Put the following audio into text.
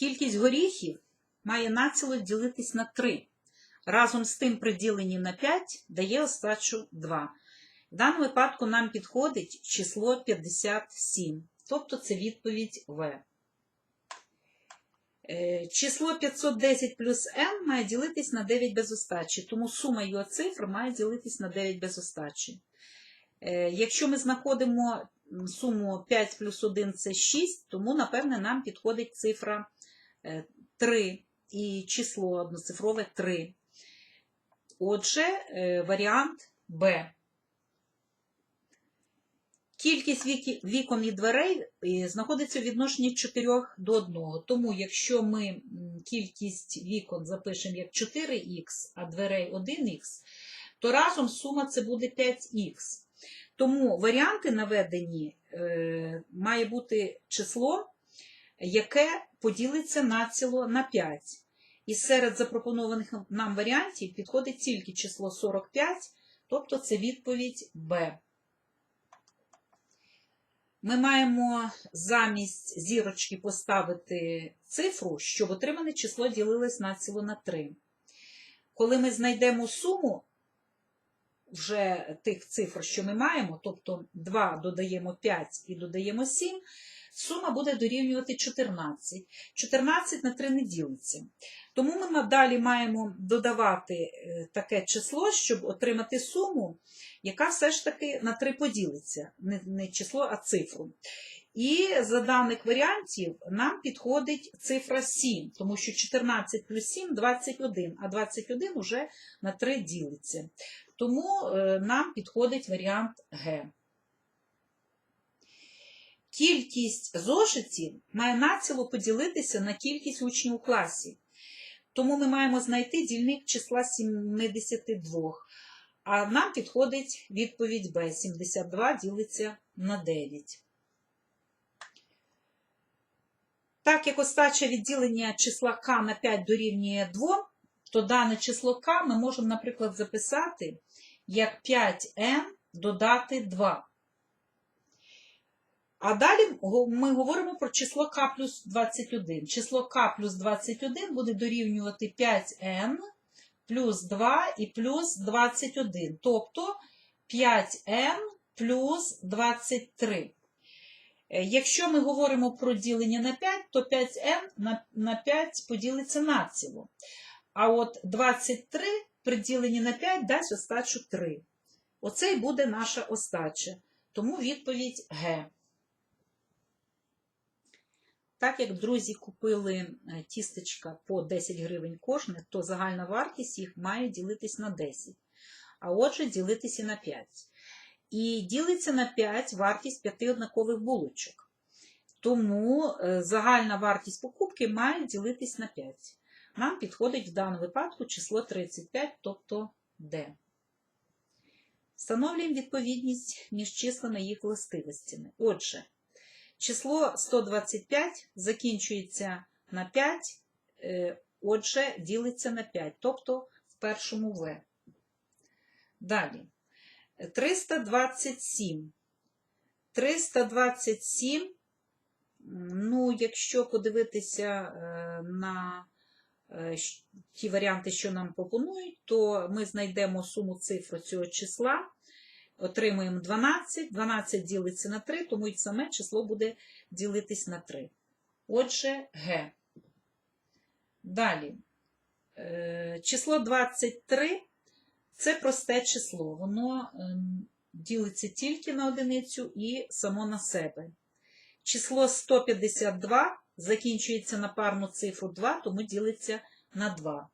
Кількість горіхів має націло ділитись на 3. Разом з тим при діленні на 5 дає остачу 2. В даному випадку нам підходить число 57, тобто це відповідь В. Е, Число 510 плюс n має ділитись на 9 без остачі, тому сума його цифр має ділитись на 9 без остачі. Е, Якщо ми знаходимо суму 5 плюс 1 це 6, тому, напевне, нам підходить цифра 3 і число одноцифрове 3. Отже, е, варіант Б. Кількість вікон і дверей е, знаходиться у відношенні 4 до 1. Тому, якщо ми кількість вікон запишемо як 4х, а дверей 1х, то разом сума це буде 5х. Тому варіанти наведені е, має бути число, яке поділиться націло на 5. І серед запропонованих нам варіантів підходить тільки число 45, тобто це відповідь Б. Ми маємо замість зірочки поставити цифру, щоб отримане число ділилось націло на 3. Коли ми знайдемо суму вже тих цифр, що ми маємо, тобто 2 додаємо 5 і додаємо 7, сума буде дорівнювати 14. 14 на 3 не ділиться. Тому ми ма- далі маємо додавати е, таке число, щоб отримати суму, яка все ж таки на 3 поділиться. Не, не число, а цифру. І за даних варіантів нам підходить цифра 7, тому що 14 плюс 7 – 21, а 21 вже на 3 ділиться. Тому е, нам підходить варіант Г. Кількість зошитів має націло поділитися на кількість учнів у класі. Тому ми маємо знайти дільник числа 72. А нам підходить відповідь Б. 72 ділиться на 9. Так як остача відділення числа К на 5 дорівнює 2, то дане число К ми можемо, наприклад, записати як 5n додати 2. А далі ми говоримо про число k плюс 21. Число k плюс 21 буде дорівнювати 5n плюс 2 і плюс 21. Тобто 5n плюс 23. Е, Якщо ми говоримо про ділення на 5, то 5n на, на 5 поділиться націло. А от 23 при діленні на 5 дасть остачу 3. Оце і буде наша остача. Тому відповідь Г. Так як друзі купили е, тістечка по 10 гривень кожне, то загальна вартість їх має ділитись на 10. А отже, ділитися на 5. І ділиться на 5 вартість 5 однакових булочок. Тому е, загальна вартість покупки має ділитись на 5. Нам підходить в даному випадку число 35, тобто D. Встановлюємо відповідність між числами їх властивостями. Отже, число 125 закінчується на 5, е, отже, ділиться на 5, тобто в першому В. Далі. 327. 327, ну, якщо подивитися е, на е, ті варіанти, що нам пропонують, то ми знайдемо суму цифр цього числа, отримуємо 12. 12 ділиться на 3, тому і саме число буде ділитись на 3. Отже, Г. Далі. Е, Число 23 це просте число. Воно ем, ділиться тільки на одиницю і само на себе. Число 152 закінчується на парну цифру 2, тому ділиться на 2.